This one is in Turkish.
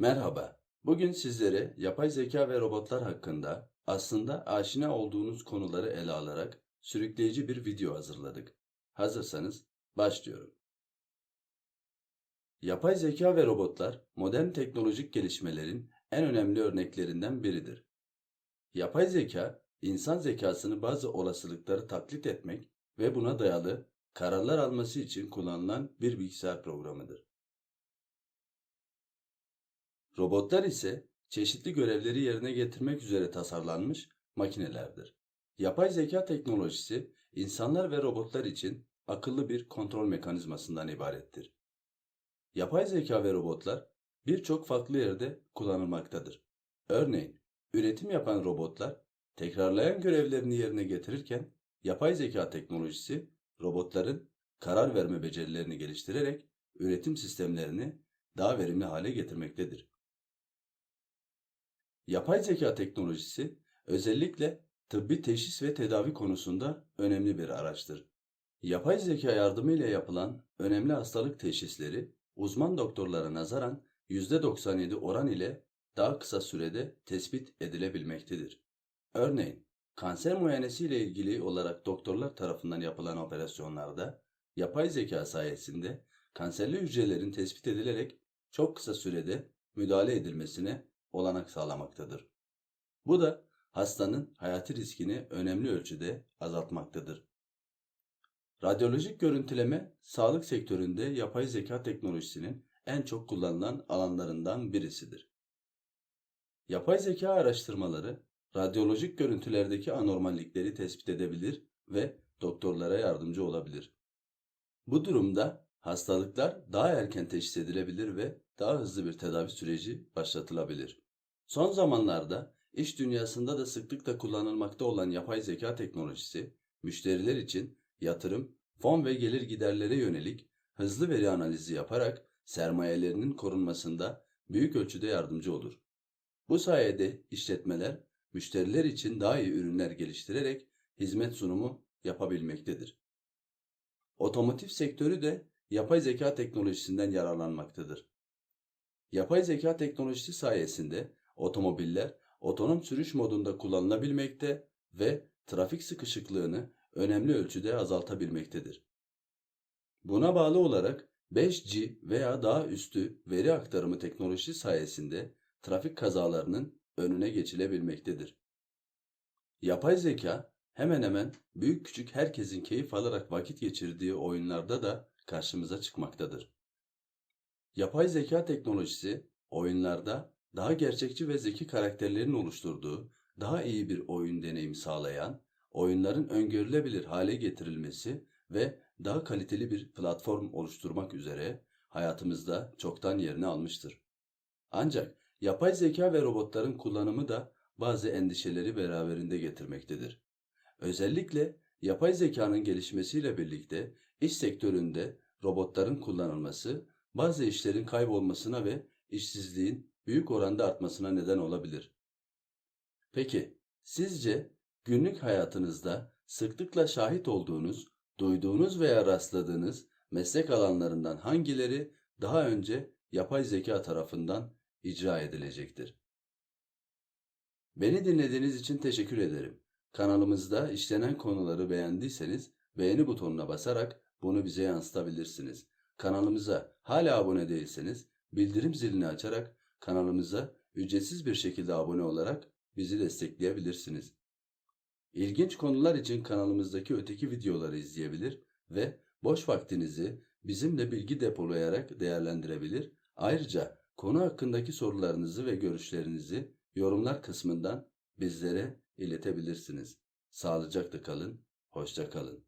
Merhaba. Bugün sizlere yapay zeka ve robotlar hakkında aslında aşina olduğunuz konuları ele alarak sürükleyici bir video hazırladık. Hazırsanız başlıyorum. Yapay zeka ve robotlar modern teknolojik gelişmelerin en önemli örneklerinden biridir. Yapay zeka, insan zekasını bazı olasılıkları taklit etmek ve buna dayalı kararlar alması için kullanılan bir bilgisayar programıdır. Robotlar ise çeşitli görevleri yerine getirmek üzere tasarlanmış makinelerdir. Yapay zeka teknolojisi insanlar ve robotlar için akıllı bir kontrol mekanizmasından ibarettir. Yapay zeka ve robotlar birçok farklı yerde kullanılmaktadır. Örneğin, üretim yapan robotlar tekrarlayan görevlerini yerine getirirken yapay zeka teknolojisi robotların karar verme becerilerini geliştirerek üretim sistemlerini daha verimli hale getirmektedir. Yapay zeka teknolojisi özellikle tıbbi teşhis ve tedavi konusunda önemli bir araçtır. Yapay zeka yardımıyla yapılan önemli hastalık teşhisleri uzman doktorlara nazaran %97 oran ile daha kısa sürede tespit edilebilmektedir. Örneğin, kanser muayenesi ile ilgili olarak doktorlar tarafından yapılan operasyonlarda yapay zeka sayesinde kanserli hücrelerin tespit edilerek çok kısa sürede müdahale edilmesine olanak sağlamaktadır. Bu da hastanın hayati riskini önemli ölçüde azaltmaktadır. Radyolojik görüntüleme sağlık sektöründe yapay zeka teknolojisinin en çok kullanılan alanlarından birisidir. Yapay zeka araştırmaları radyolojik görüntülerdeki anormallikleri tespit edebilir ve doktorlara yardımcı olabilir. Bu durumda hastalıklar daha erken teşhis edilebilir ve daha hızlı bir tedavi süreci başlatılabilir. Son zamanlarda iş dünyasında da sıklıkla kullanılmakta olan yapay zeka teknolojisi, müşteriler için yatırım, fon ve gelir giderlere yönelik hızlı veri analizi yaparak sermayelerinin korunmasında büyük ölçüde yardımcı olur. Bu sayede işletmeler müşteriler için daha iyi ürünler geliştirerek hizmet sunumu yapabilmektedir. Otomotiv sektörü de yapay zeka teknolojisinden yararlanmaktadır. Yapay zeka teknolojisi sayesinde otomobiller otonom sürüş modunda kullanılabilmekte ve trafik sıkışıklığını önemli ölçüde azaltabilmektedir. Buna bağlı olarak 5G veya daha üstü veri aktarımı teknolojisi sayesinde trafik kazalarının önüne geçilebilmektedir. Yapay zeka hemen hemen büyük küçük herkesin keyif alarak vakit geçirdiği oyunlarda da karşımıza çıkmaktadır. Yapay zeka teknolojisi oyunlarda daha gerçekçi ve zeki karakterlerin oluşturduğu, daha iyi bir oyun deneyimi sağlayan, oyunların öngörülebilir hale getirilmesi ve daha kaliteli bir platform oluşturmak üzere hayatımızda çoktan yerini almıştır. Ancak yapay zeka ve robotların kullanımı da bazı endişeleri beraberinde getirmektedir. Özellikle yapay zekanın gelişmesiyle birlikte iş sektöründe robotların kullanılması bazı işlerin kaybolmasına ve işsizliğin büyük oranda artmasına neden olabilir. Peki, sizce günlük hayatınızda sıklıkla şahit olduğunuz, duyduğunuz veya rastladığınız meslek alanlarından hangileri daha önce yapay zeka tarafından icra edilecektir? Beni dinlediğiniz için teşekkür ederim. Kanalımızda işlenen konuları beğendiyseniz beğeni butonuna basarak bunu bize yansıtabilirsiniz. Kanalımıza hala abone değilseniz bildirim zilini açarak kanalımıza ücretsiz bir şekilde abone olarak bizi destekleyebilirsiniz. İlginç konular için kanalımızdaki öteki videoları izleyebilir ve boş vaktinizi bizimle bilgi depolayarak değerlendirebilir. Ayrıca konu hakkındaki sorularınızı ve görüşlerinizi yorumlar kısmından bizlere iletebilirsiniz. Sağlıcakla kalın, hoşça kalın.